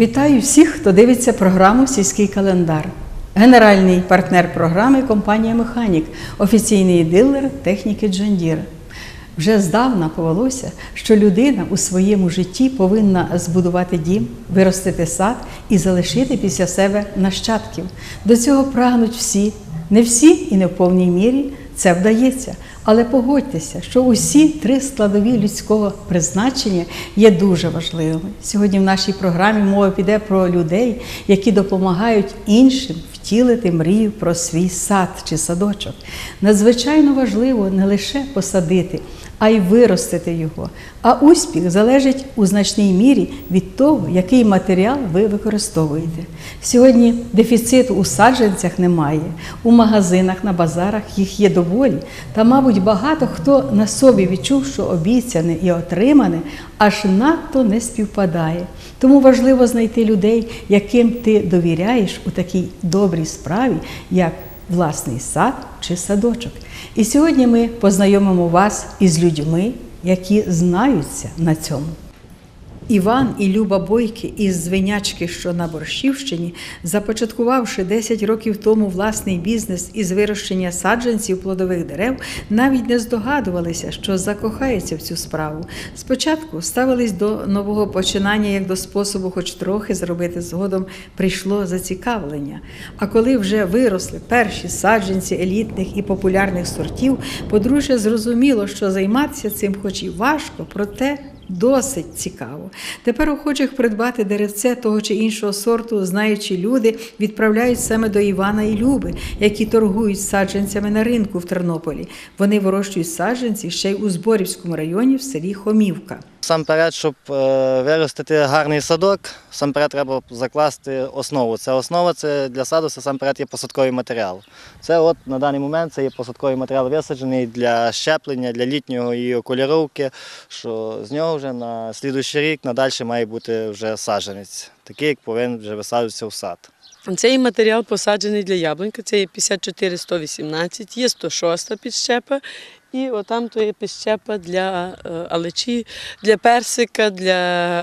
Вітаю всіх, хто дивиться програму Сільський календар. Генеральний партнер програми компанія Механік, офіційний дилер техніки Джондір. Вже здавна повелося, що людина у своєму житті повинна збудувати дім, виростити сад і залишити після себе нащадків. До цього прагнуть всі, не всі і не в повній мірі це вдається. Але погодьтеся, що усі три складові людського призначення є дуже важливими. Сьогодні в нашій програмі мова піде про людей, які допомагають іншим втілити мрію про свій сад чи садочок. Надзвичайно важливо не лише посадити, а й виростити його. А успіх залежить у значній мірі від того, який матеріал ви використовуєте. Сьогодні дефіциту у саджанцях немає, у магазинах, на базарах їх є доволі. Та, мабуть, багато хто на собі відчув, що обіцяне і отримане аж надто не співпадає. Тому важливо знайти людей, яким ти довіряєш у такій добрій справі, як власний сад чи садочок. І сьогодні ми познайомимо вас із людьми, які знаються на цьому. Іван і Люба Бойки із Звенячки, що на Борщівщині, започаткувавши 10 років тому власний бізнес із вирощення саджанців плодових дерев, навіть не здогадувалися, що закохаються в цю справу. Спочатку ставились до нового починання як до способу, хоч трохи зробити згодом, прийшло зацікавлення. А коли вже виросли перші саджанці елітних і популярних сортів, подружжя зрозуміло, що займатися цим, хоч і важко, проте Досить цікаво. Тепер охочих придбати деревце того чи іншого сорту, знаючи люди, відправляють саме до Івана і Люби, які торгують саджанцями на ринку в Тернополі. Вони вирощують саджанці ще й у Зборівському районі в селі Хомівка. Сам перед, щоб е, виростити гарний садок, сам перед треба закласти основу. Це основа це для саду, це сам перед є посадковий матеріал. Це от на даний момент це є посадковий матеріал висаджений для щеплення, для літнього її окуліровки, що з нього вже на слідуючий рік надалі має бути вже саджанець, такий, як повинен вже висаджуватися в сад. Цей матеріал посаджений для яблунька, це є 54-118, є 106 підщепа, і отам то є піщепа для е, алечі, для персика, для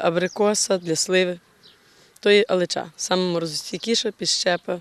абрикоса, для сливи. То є алеча, саме морозостійкіша підщепа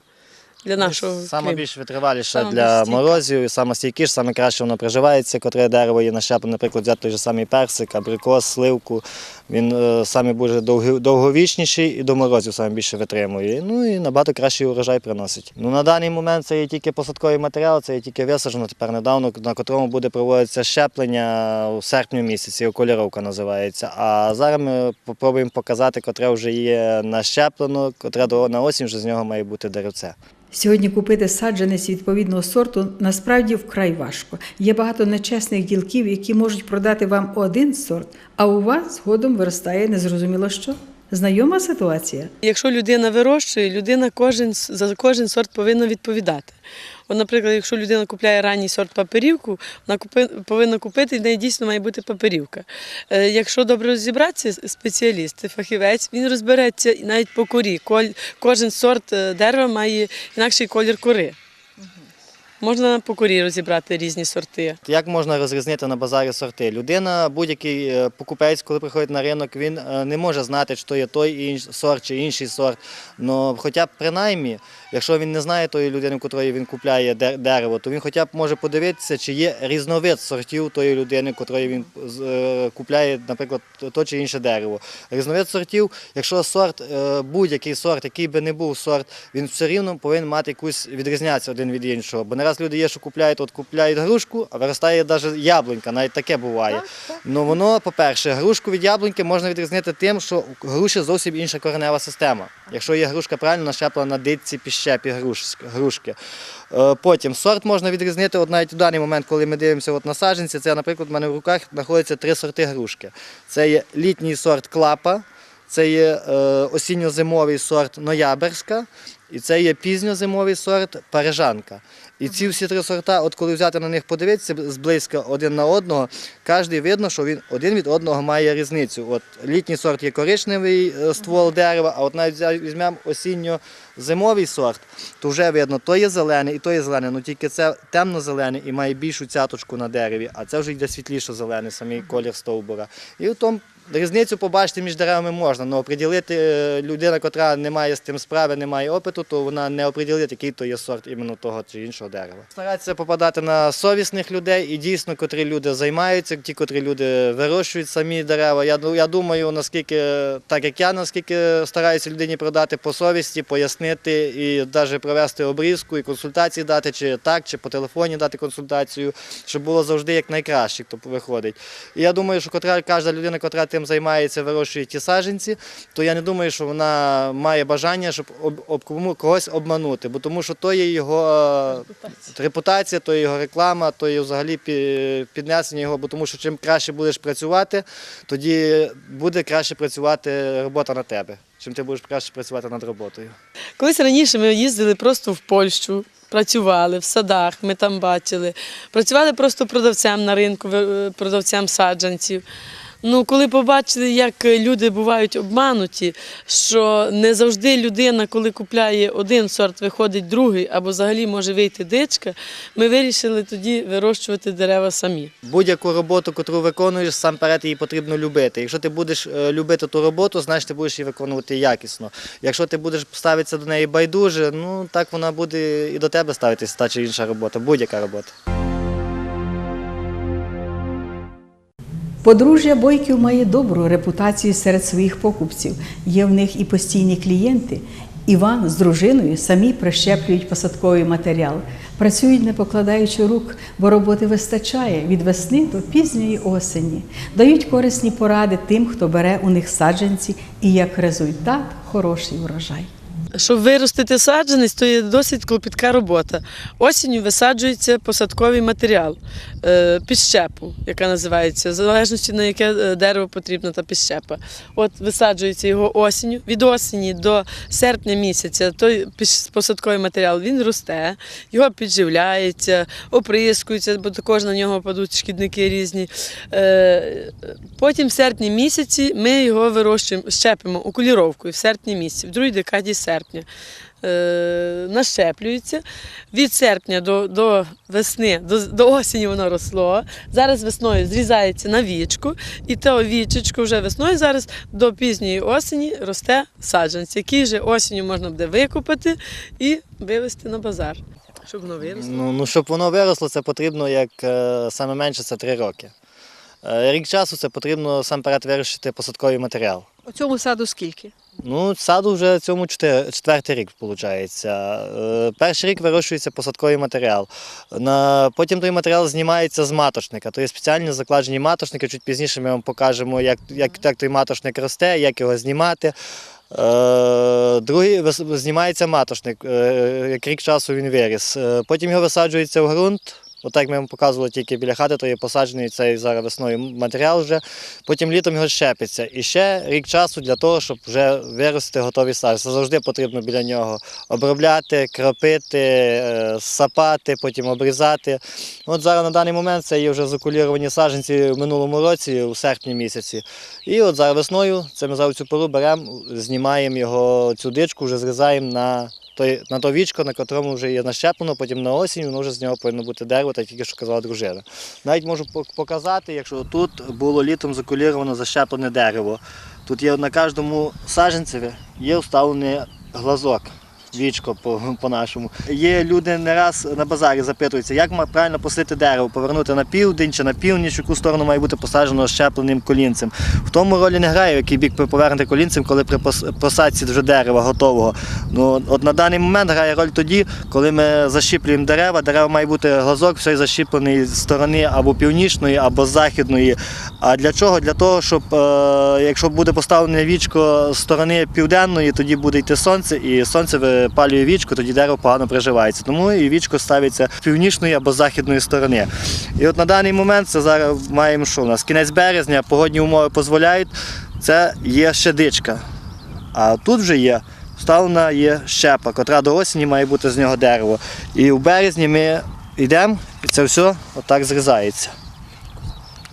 для нашого Саме клімату. більш витриваліше Саме для морозів, і саме стійкіше, саме краще воно приживається, котре дерево є нащеплене, наприклад, взяти той же самий персик, абрикос, сливку. Він е, саме дуже довгі- довговічніший і до морозів саме більше витримує. Ну і набагато кращий урожай приносить. Ну, на даний момент це є тільки посадковий матеріал, це є тільки висаджено тепер недавно, на котрому буде проводитися щеплення у серпні місяці, окуліровка називається. А зараз ми спробуємо показати, котре вже є нащеплено, котре до на осінь вже з нього має бути деревце. Сьогодні купити саджанець відповідного сорту насправді вкрай важко. Є багато нечесних ділків, які можуть продати вам один сорт, а у вас згодом виростає незрозуміло що. Знайома ситуація? Якщо людина вирощує, людина кожен, за кожен сорт повинна відповідати. От, наприклад, якщо людина купляє ранній сорт паперівку, вона повинна купити, і в неї дійсно має бути паперівка. Е, якщо добре розібратися, спеціаліст, фахівець, він розбереться навіть по корі. Кожен сорт е, дерева має інакший колір кори. Можна по корі розібрати різні сорти. Як можна розрізнити на базарі сорти? Людина, будь-який е, покупець, коли приходить на ринок, він е, не може знати, що є той сорт чи інший сорт. Но хоча б принаймні, якщо він не знає тої людини, котрої він купляє дерево, то він хоча б може подивитися, чи є різновид сортів тої людини, котрої він е, купляє, наприклад, то чи інше дерево. Різновид сортів, якщо сорт, будь-який сорт, який би не був сорт, він все рівно повинен мати якусь відрізнятися один від іншого. Бо раз люди є, що купляють, от купляють грушку, а виростає навіть яблунька, навіть таке буває. Ну воно, по-перше, грушку від яблуньки можна відрізнити тим, що у груші зовсім інша коренева система. Якщо є грушка правильно нащеплена на дитці піщепі груш- грушки. Е, Потім сорт можна відрізнити от навіть у даний момент, коли ми дивимося от на саджанці. Це, наприклад, в мене в руках знаходяться три сорти грушки. Це є літній сорт клапа, це є е, осінньо-зимовий сорт ноябрьська, і це є пізньозимовий сорт парижанка. І ці всі три сорта, от коли взяти на них подивитися зблизько один на одного, кожен видно, що він один від одного має різницю. От літній сорт є коричневий е, ствол дерева, а от навіть візьмемо осінньо-зимовий сорт, то вже видно, то є зелений і то є зелений, ну тільки це темно-зелений і має більшу цяточку на дереві, а це вже йде світліше зелений, самий колір стовбура. І в тому Різницю побачити між деревами можна, але оприділити е, людина, яка не має з тим справи, не має опиту, то вона не оприділить, який то є сорт іменно того чи іншого дерева. Старатися попадати на совісних людей і дійсно, котрі люди займаються, ті, котрі люди вирощують самі дерева. Я, я думаю, наскільки, так як я, наскільки стараюся людині продати по совісті, пояснити і навіть провести обрізку і консультації дати, чи так, чи по телефоні дати консультацію, щоб було завжди як найкраще, хто виходить. І я думаю, що котра, кожна людина, яка тим займається, вирощує ті саджанці, то я не думаю, що вона має бажання, щоб об, об когось обманути, бо тому що то є його е, репутація, то є його реклама, то є взагалі піднесення його, бо тому що чим краще будеш працювати, тоді буде краще працювати робота на тебе. Чим ти будеш краще працювати над роботою. Колись раніше ми їздили просто в Польщу, працювали в садах, ми там бачили. Працювали просто продавцем на ринку, продавцем саджанців. Ну, коли побачили, як люди бувають обмануті, що не завжди людина, коли купляє один сорт, виходить другий, або взагалі може вийти дичка, ми вирішили тоді вирощувати дерева самі. Будь-яку роботу, яку виконуєш, сам перед її потрібно любити. Якщо ти будеш е, любити ту роботу, значить ти будеш її виконувати якісно. Якщо ти будеш ставитися до неї байдуже, ну так вона буде і до тебе ставитися та чи інша робота, будь-яка робота. Подружжя Бойків має добру репутацію серед своїх покупців. Є в них і постійні клієнти. Іван з дружиною самі прищеплюють посадковий матеріал, працюють не покладаючи рук, бо роботи вистачає від весни до пізньої осені. Дають корисні поради тим, хто бере у них саджанці, і як результат хороший урожай. Щоб виростити саджанець, то є досить клопітка робота. Осінню висаджується посадковий матеріал, е, підщепу, яка називається, в залежності на яке е, дерево потрібна та підщепа. От висаджується його осінню. Від осені до серпня місяця той посадковий матеріал він росте, його підживляється, оприскується, бо також на нього падуть шкідники різні. Е, Потім в серпні місяці ми його вирощуємо, щепимо окуліровкою в серпні місяці, в другій декаді серпня. Е, Нащеплюється. Від серпня до, до весни, до, до осені воно росло. Зараз весною зрізається на вічку, і то вічечко вже весною зараз до пізньої осені росте саджанець, який вже осінню можна буде викупити і вивезти на базар, щоб воно виросло. Ну, ну щоб воно виросло, це потрібно як е, саме менше це три роки. Е, Рік часу це потрібно сам перед вирішити посадковий матеріал. У цьому саду скільки? Ну, саду вже цьому четвертий рік виходить. Перший рік вирощується посадковий матеріал. На, потім той матеріал знімається з маточника. То є спеціальні закладені маточники. Чуть пізніше ми вам покажемо, як, як, як той маточник росте, як його знімати. Е, Другий знімається маточник, е, як рік часу він виріс. Е, Потім його висаджується в ґрунт. Отак як ми вам показували тільки біля хати, то є посаджений цей зараз весною матеріал вже. Потім літом його щепиться. І ще рік часу для того, щоб вже вирости готові саджанці. Це завжди потрібно біля нього обробляти, кропити, е, сапати, потім обрізати. От зараз на даний момент це є вже закуліровані саджанці в минулому році, у серпні місяці. І от зараз весною, це ми зараз цю пору беремо, знімаємо його, цю дичку, вже зрізаємо на той, на то вічко, на котрому вже є нащеплено, потім на осінь, воно вже з нього повинно бути дерево, так тільки що казала дружина. Навіть можу показати, якщо тут було літом закуліровано защеплене дерево. Тут є на кожному саженцеві є вставлений глазок. Вічко по- по-нашому. Є люди не раз на базарі запитуються, як правильно посити дерево, повернути на південь чи на північ, яку сторону має бути посаджено щепленим колінцем. В тому ролі не грає, який бік повернути колінцем, коли при посадці вже дерева готового. Ну, от на даний момент грає роль тоді, коли ми защіплюємо дерева. Дерева має бути глазок, все защіплений з сторони або північної, або західної. А для чого? Для того, щоб е, якщо буде поставлене вічко з сторони південної, тоді буде йти сонце, і сонце випалює вічко, тоді дерево погано приживається. Тому і вічко ставиться з північної або західної сторони. І от на даний момент це зараз маємо що у нас? Кінець березня, погодні умови дозволяють. Це є ще дичка. А тут вже є вставлена є щепа, котра до осені має бути з нього дерево. І в березні ми йдемо, і це все отак зрізається.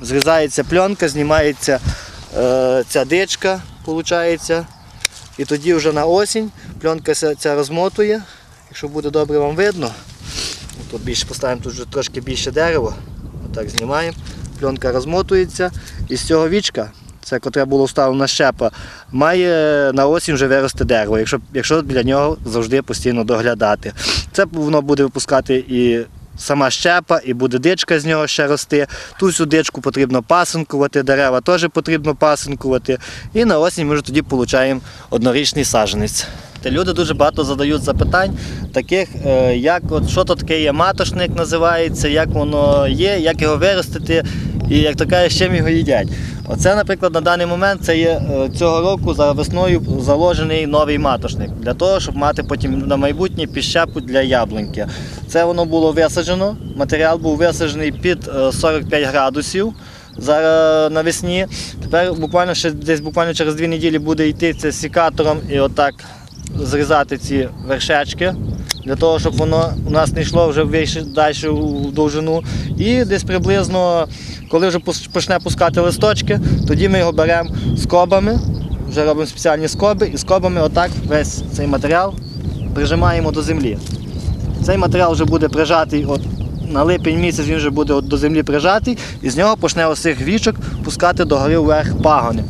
Зрізається пленка, знімається е, ця дичка, виходить. І тоді вже на осінь пленка ця, розмотує. Якщо буде добре вам видно, тут більше поставимо тут вже трошки більше дерева. Отак знімаємо. Пленка розмотується. І з цього вічка це котре було вставлена щепа, має на осінь вже вирости дерево, якщо, якщо біля нього завжди постійно доглядати. Це воно буде випускати і сама щепа, і буде дичка з нього ще рости. Ту всю дичку потрібно пасинкувати, дерева теж потрібно пасинкувати. І на осінь ми вже тоді отримуємо однорічний саджанець. Та Люди дуже багато задають запитань, таких, е, як от, що то таке є матошник, називається, як воно є, як його виростити, і як то з чим його їдять. Оце, наприклад, на даний момент це є е, цього року за весною заложений новий матошник для того, щоб мати потім на майбутнє піщепу для яблуньки. Це воно було висаджено. Матеріал був висаджений під е, 45 градусів. Зараз навесні. Тепер буквально ще десь буквально через дві неділі буде йти це сікатором і отак зрізати ці вершечки. Для того, щоб воно у нас не йшло вже вище далі в довжину. І десь приблизно, коли вже почне пускати листочки, тоді ми його беремо скобами, вже робимо спеціальні скоби, і скобами отак весь цей матеріал прижимаємо до землі. Цей матеріал вже буде прижатий от, на липень місяць, він вже буде от до землі прижатий, і з нього почне ось цих вічок пускати догори вверх пагони.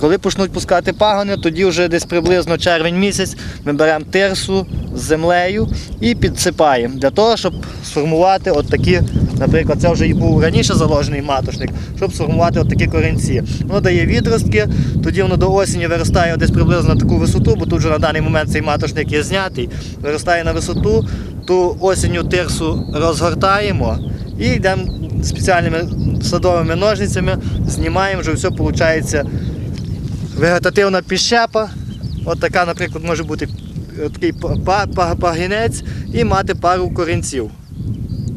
Коли почнуть пускати пагони, тоді вже десь приблизно червень місяць ми беремо тирсу з землею і підсипаємо для того, щоб сформувати от такі, наприклад, це вже і був раніше заложений матошник, щоб сформувати от такі корінці. Воно дає відростки, тоді воно до осені виростає десь приблизно на таку висоту, бо тут вже на даний момент цей матошник є знятий, виростає на висоту, ту осінню тирсу розгортаємо і йдемо спеціальними садовими ножницями, знімаємо, вже все виходить вегетативна піщепа. От така, наприклад, може бути такий па- па- пагінець і мати пару корінців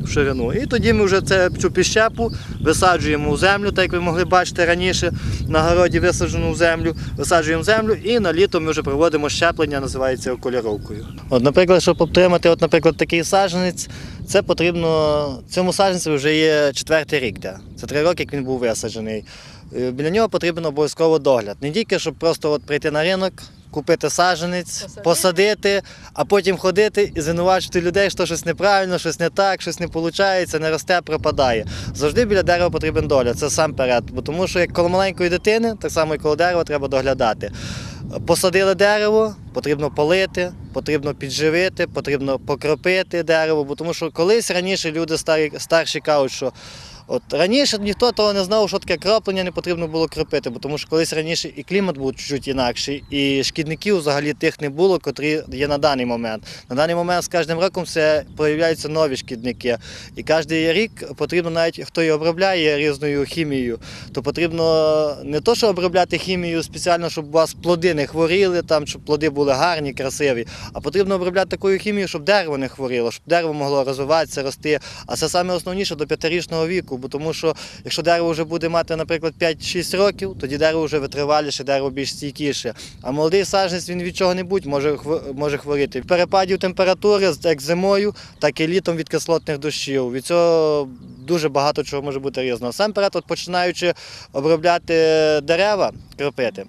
в ширину. І тоді ми вже цю піщепу висаджуємо у землю, так як ви могли бачити раніше, на городі висаджену в землю, висаджуємо землю і на літо ми вже проводимо щеплення, називається окольоровкою. От, наприклад, щоб отримати от, наприклад, такий саджанець, це потрібно. Цьому саджанцю вже є четвертий рік. Де. Це три роки, як він був висаджений. Е, Біля нього потрібен обов'язково догляд. Не тільки, щоб просто от прийти на ринок, купити саджанець, посадити, а потім ходити і звинувачувати людей, що щось неправильно, щось не так, щось не виходить, не росте, пропадає. Завжди біля дерева потрібен догляд, це сам перед. Бо тому що як коло маленької дитини, так само і коло дерева треба доглядати. Посадили дерево, потрібно полити, потрібно підживити, потрібно покропити дерево, бо тому що колись раніше люди старі, старші кажуть, що От раніше ніхто того не знав, що таке кроплення не потрібно було кропити, бо тому що колись раніше і клімат був чуть інакший, і шкідників взагалі тих не було, котрі є на даний момент. На даний момент з кожним роком все проявляються нові шкідники. І кожен рік потрібно навіть хто її обробляє різною хімією, то потрібно не то, що обробляти хімією спеціально, щоб у вас плоди не хворіли, там щоб плоди були гарні, красиві, а потрібно обробляти такою хімією, щоб дерево не хворіло, щоб дерево могло розвиватися, рости. А це саме основніше до п'ятирічного віку, бо тому що якщо дерево вже буде мати, наприклад, 5-6 років, тоді дерево вже витриваліше, дерево більш стійкіше. А молодий саджанець він від чого-небудь може, може хворіти. Перепадів температури, як зимою, так і літом від кислотних дощів. Від цього дуже багато чого може бути різного. Сам перед, от починаючи обробляти дерева, кропити,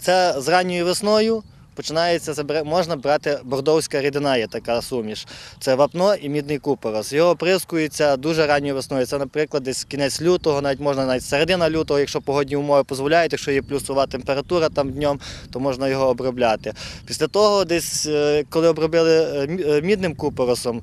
це з ранньою весною. Починається можна брати бордовська рідина, є така суміш. Це вапно і мідний купорос. Його оприскується дуже ранньою весною. Це, наприклад, десь кінець лютого, навіть можна навіть середина лютого, якщо погодні умови дозволяють, якщо є плюсова температура там днем, то можна його обробляти. Після того, десь е, коли обробили е, е, мідним купоросом,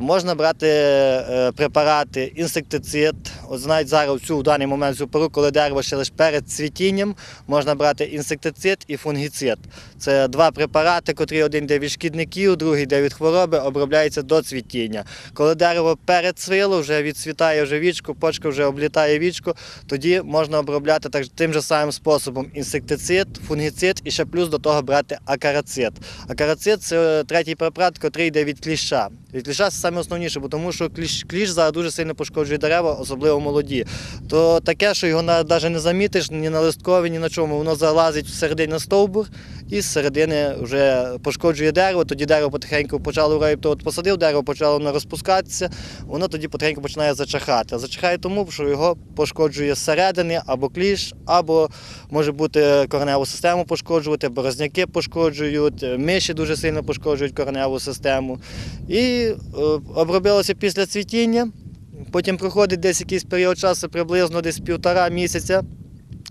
можна брати е, препарати, інсектицид. От навіть зараз цю в даний момент цю пору, коли дерево ще лише перед цвітінням, можна брати інсектицид і фунгіцид. Це два препарати, котрі один йде від шкідників, другий йде від хвороби, обробляється до цвітіння. Коли дерево перецвіло, вже відцвітає вже вічко, почка вже облітає вічко, тоді можна обробляти так, тим же самим способом інсектицид, фунгіцид і ще плюс до того брати акарацид. Акарацид це третій препарат, який йде від кліща. Від кліща це саме основніше, бо тому що кліш, дуже сильно пошкоджує дерева, особливо молоді. То таке, що його навіть не замітиш ні на листкові, ні на чому. Воно залазить всередині на стовбур і з середини вже пошкоджує дерево. Тоді дерево потихеньку почало тобто от посадив дерево, почало воно розпускатися, воно тоді потихеньку починає зачахати. Зачахає тому, що його пошкоджує зсередини або кліщ, або може бути кореневу систему пошкоджувати, борозняки пошкоджують, миші дуже сильно пошкоджують кореневу систему. І е, обробилося після цвітіння. Потім проходить десь якийсь період часу, приблизно десь півтора місяця.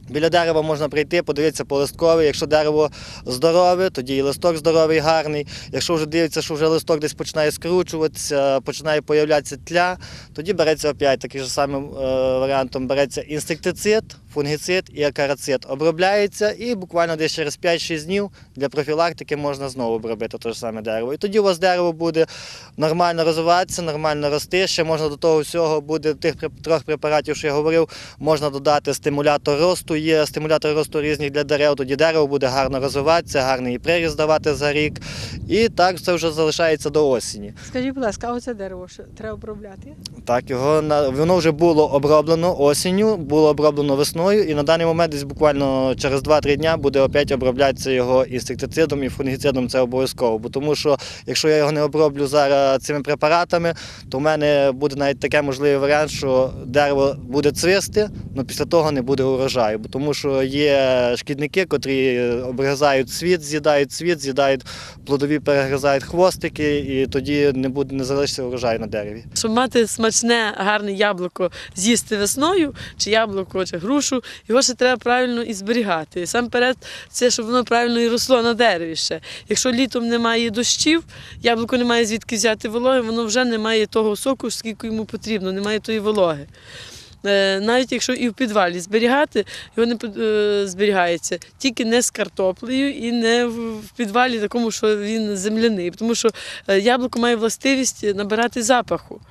Біля дерева можна прийти, подивитися по листкові. Якщо дерево здорове, тоді і листок здоровий, гарний. Якщо вже дивиться, що вже листок десь починає скручуватися, починає появлятися тля, тоді береться опять таким же самим е, варіантом береться інсектицид, фунгіцид і акарацид. Обробляється і буквально десь через 5-6 днів для профілактики можна знову обробити те ж саме дерево. І тоді у вас дерево буде нормально розвиватися, нормально рости. Ще можна до того всього буде тих трьох препаратів, що я говорив, можна додати стимулятор росту. Є стимулятори росту різні для дерев, тоді дерево буде гарно розвиватися, гарний приріст давати за рік. І так це вже залишається до осені. Скажіть, будь ласка, а оце дерево що треба обробляти? Так, його воно вже було оброблено осінню, було оброблено весною, і на даний момент десь буквально через 2-3 дня буде опять оброблятися його інсектицидом і фунгіцидом. Це обов'язково. Бо тому що якщо я його не оброблю зараз цими препаратами, то в мене буде навіть таке можливий варіант, що дерево буде цвісти, але після того не буде урожаю. Бо тому що є шкідники, котрі обгризають цвіт, з'їдають цвіт, з'їдають плодові, перегризають хвостики, і тоді не буде не залишиться урожаю на дереві. Щоб мати смачне, гарне яблуко з'їсти весною, чи яблуко, чи грушу, його ще треба правильно і зберігати. І сам перед це, щоб воно правильно і росло на дереві ще. Якщо літом немає дощів, яблуко не має звідки взяти вологи, воно вже не має того соку, скільки йому потрібно, немає тої вологи. Е, Навіть якщо і в підвалі зберігати, його не е, зберігається тільки не з картоплею і не в підвалі, такому, що він земляний. Тому що е, яблуко має властивість набирати запаху.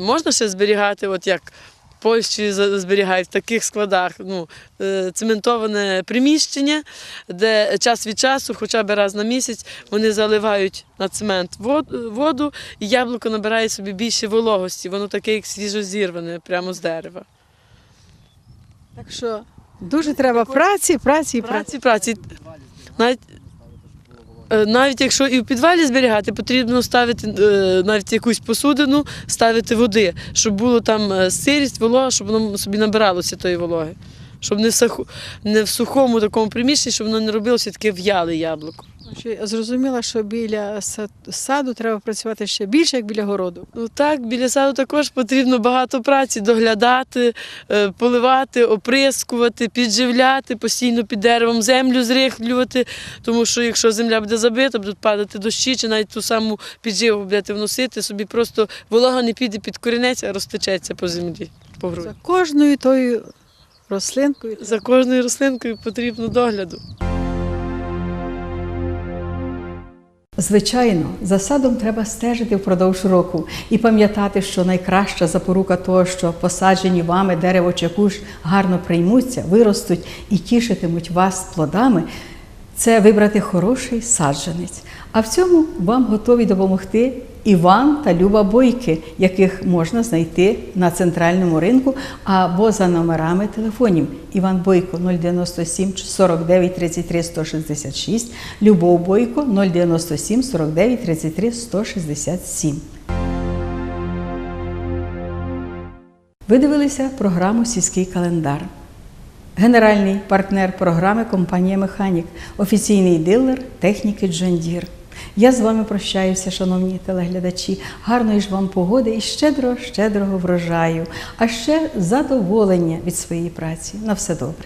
Можна ще зберігати, от як Польщі зберігають в таких складах ну, е, цементоване приміщення, де час від часу, хоча б раз на місяць, вони заливають на цемент воду, і яблуко набирає собі більше вологості. Воно таке, як свіжозірване, прямо з дерева. Так що дуже треба праці, праці праці. Праці, праці. Навіть, навіть якщо і в підвалі зберігати, потрібно ставити е, навіть якусь посудину, ставити води, щоб було там е, сирість, волога, щоб воно собі набиралося тої вологи. Щоб не в сухому такому приміщенні, щоб воно не робилося таке в'яле яблуко. Зрозуміла, що біля са- саду треба працювати ще більше, як біля городу. Ну так, біля саду також потрібно багато праці доглядати, е, поливати, оприскувати, підживляти, постійно під деревом землю зрихлювати. Тому що якщо земля буде забита, будуть падати дощі, чи навіть ту саму підживу будете вносити, собі просто волога не піде під корінець, а розтечеться по землі. По грудь. За кожною тою рослинкою. За кожною рослинкою потрібно догляду. Звичайно, за садом треба стежити впродовж року і пам'ятати, що найкраща запорука того, що посаджені вами дерево чи куш гарно приймуться, виростуть і тішитимуть вас плодами, це вибрати хороший саджанець. А в цьому вам готові допомогти Іван та Люба Бойки, яких можна знайти на центральному ринку або за номерами телефонів. Іван Бойко 097 49 33 166, Любов Бойко 097 49 33 167. Ви дивилися програму Сільський календар. Генеральний партнер програми компанія Механік, офіційний дилер техніки Джондір. Я з вами прощаюся, шановні телеглядачі. Гарної ж вам погоди і щедро, щедрого врожаю, а ще задоволення від своєї праці. На все добре.